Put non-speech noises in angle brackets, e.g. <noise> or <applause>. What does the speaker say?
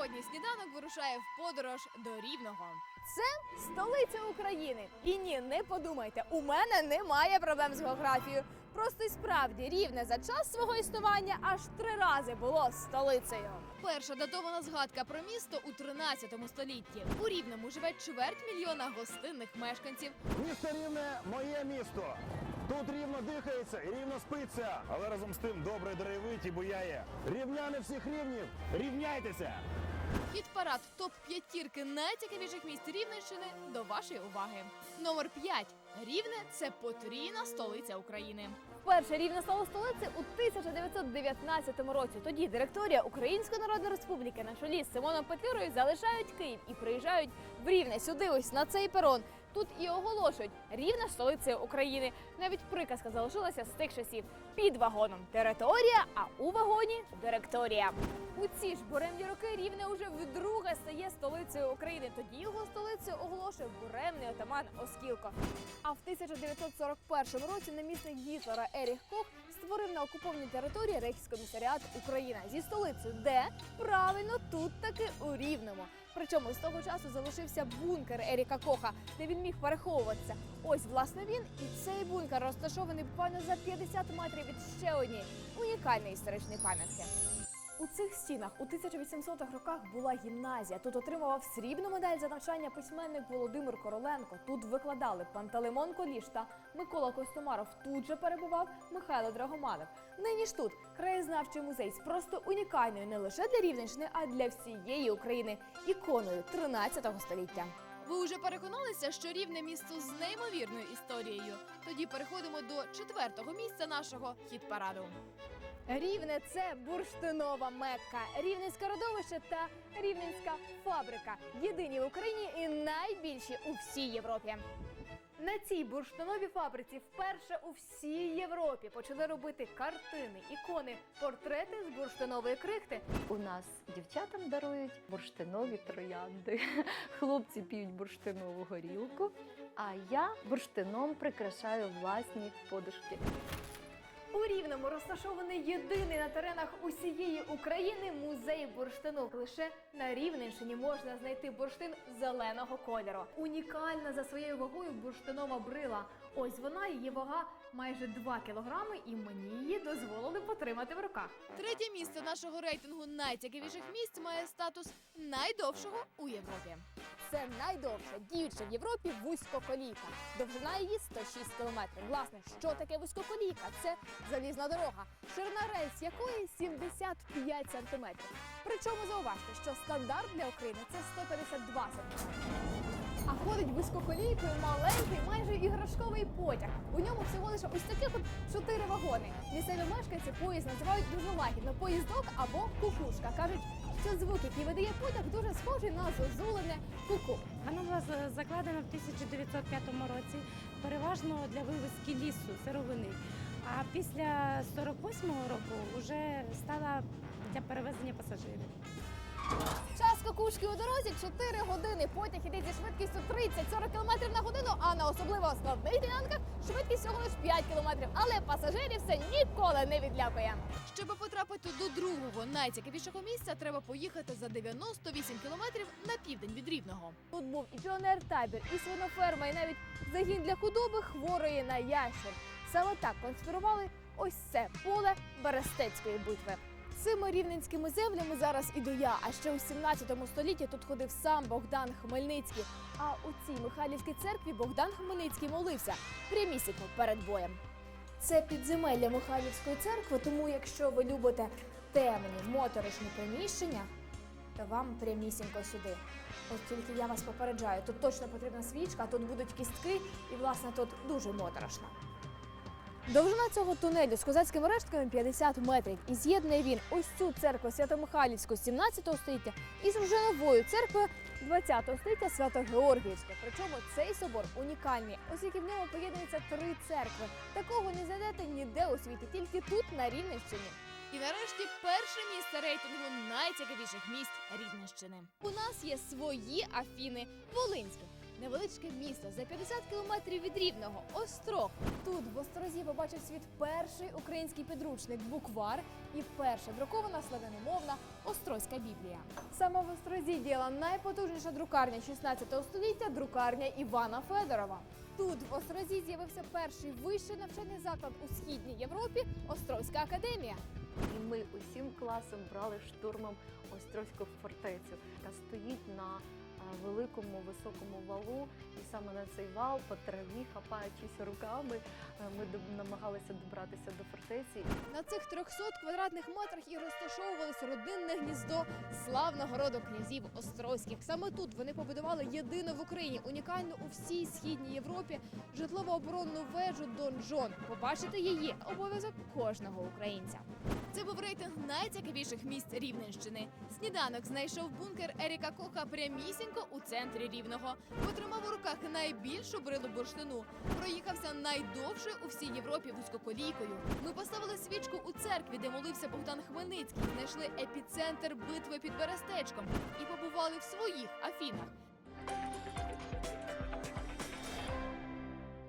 Сьогодні сніданок вирушає в подорож до Рівного. Це столиця України. І ні, не подумайте, у мене немає проблем з географією. Просто й справді рівне за час свого існування аж три рази було столицею. Перша датована згадка про місто у 13 столітті. У Рівному живе чверть мільйона гостинних мешканців. Місто рівне моє місто. Тут рівно дихається і рівно спиться, але разом з тим добре деревить і буяє. Рівняни всіх рівнів, рівняйтеся! Хіт парад топ п'ятірки найцікавіших місць Рівненщини до вашої уваги. Номер 5. Рівне це потрійна столиця України. Перше рівне стало столицею у 1919 році. Тоді директорія Української Народної Республіки на чолі з Симоном Петлюрою залишають Київ і приїжджають в Рівне сюди, ось на цей перон. Тут і оголошують рівне столицею України. Навіть приказка залишилася з тих часів. Під вагоном територія, а у вагоні директорія. У ці ж буремні роки рівне уже вдруге стає столицею України. Тоді його столицею оголошує буремний отаман Оскілко. А в 1941 році намісник Гітлера Еріх Кох створив на окупованій території Рейхскомісаріат Україна зі столицею, де правильно тут таки у Рівному. Причому з того часу залишився бункер Еріка Коха, де він міг переховуватися. Ось власне він, і цей бункер розташований буквально за 50 метрів від ще однієї унікальної історичної пам'ятки. У цих стінах у 1800-х роках була гімназія. Тут отримував срібну медаль за навчання письменник Володимир Короленко. Тут викладали Пантелеймон Коліш та Микола Костомаров. Тут же перебував Михайло Драгоманов. Нині ж тут краєзнавчий музей з просто унікальною не лише для Рівненщини, а для всієї України іконою 13 століття. Ви вже переконалися, що рівне місто з неймовірною історією. Тоді переходимо до четвертого місця нашого хіт-параду. Рівне це бурштинова мекка, рівненське родовище та рівненська фабрика. Єдині в Україні і найбільші у всій Європі. На цій бурштиновій фабриці вперше у всій Європі почали робити картини, ікони, портрети з бурштинової крихти. У нас дівчатам дарують бурштинові троянди. <laughs> Хлопці п'ють бурштинову горілку, а я бурштином прикрашаю власні подушки. У Рівному розташований єдиний на теренах усієї України музей бурштину. Лише на Рівненщині можна знайти бурштин зеленого кольору. Унікальна за своєю вагою бурштинова брила. Ось вона, її вага майже 2 кілограми, і мені її дозволили потримати в руках. Третє місце нашого рейтингу найцікавіших місць має статус найдовшого у Європі. Це найдовша діюча в Європі вузькоколійка. Довжина її 106 кілометрів. Власне, що таке вузькоколійка? Це залізна дорога, ширина рельс якої 75 сантиметрів. Причому зауважте, що стандарт для України це 152 сантиметри. А ходить вузькоколійкою маленький, майже іграшковий потяг. У ньому всього лише ось таких от чотири вагони. Місцеві мешканці поїзд називають дуже лагідно поїздок або кукушка. кажуть, що звук, який видає потяг, дуже схожий на зозулене куку. Вона була закладена в 1905 році, переважно для вивезки лісу, сировини. А після 48-го року вже стала для перевезення пасажирів. Час кукушки у дорозі 4 години. Потяг іде зі швидкістю 30-40 км на годину, а на особливо складних ділянках швидкість всього лише 5 км. Але пасажирів це ніколи не відлякує. Щоб потрапити до другого найцікавішого місця, треба поїхати за 98 кілометрів на південь від Рівного. Тут був і піонер-табір, і свиноферма, і навіть загін для худоби хворої на ящер. Саме так конспірували ось це поле Берестецької битви. Цими рівненськими землями зараз іду я. А ще у 17 столітті тут ходив сам Богдан Хмельницький. А у цій Михайлівській церкві Богдан Хмельницький молився прямісінько перед боєм. Це підземелля Михайлівської церкви, тому якщо ви любите темні моторошні приміщення, то вам прямісінько сюди. От тільки я вас попереджаю, тут точно потрібна свічка, тут будуть кістки, і власне тут дуже моторошно. Довжина цього тунелю з козацькими рештками 50 метрів, і з'єднує він ось цю церкву Свято-Михайлівську 17 століття із вже новою церквою 20 століття Свято-Георгіївською. Причому цей собор унікальний, оскільки в ньому поєднуються три церкви. Такого не знайдете ніде у світі, тільки тут, на Рівненщині. І нарешті перше місце рейтингу найцікавіших місць Рівненщини. У нас є свої Афіни Волинські. Невеличке місто за 50 кілометрів від Рівного Острог. Тут в Острозі побачив світ перший український підручник буквар і перша друкована славяномовна Острозька Біблія. Саме в Острозі діяла найпотужніша друкарня 16 століття друкарня Івана Федорова. Тут в Острозі з'явився перший вищий навчальний заклад у східній Європі Острозька академія. І ми усім класом брали штурмом Острозьку фортецю, яка стоїть на великому високому валу. І саме на цей вал по траві, хапаючись руками, е, ми намагалися добратися до фортеці. На цих 300 квадратних метрах і розташовувалось родинне гніздо славного роду князів Острозьких. Саме тут вони побудували єдину в Україні, унікальну у всій східній Європі житлово-оборонну вежу Дон Жон. Побачити її обов'язок кожного українця. Це був рейтинг найцікавіших місць Рівненщини. Сніданок знайшов бункер Еріка Коха прямісінько у центрі Рівного. Потримав у руках найбільшу брилу бурштину. Проїхався найдовшою у всій Європі вузькоколійкою. Ми поставили свічку у церкві, де молився Богдан Хмельницький. Знайшли епіцентр битви під Берестечком і побували в своїх Афінах.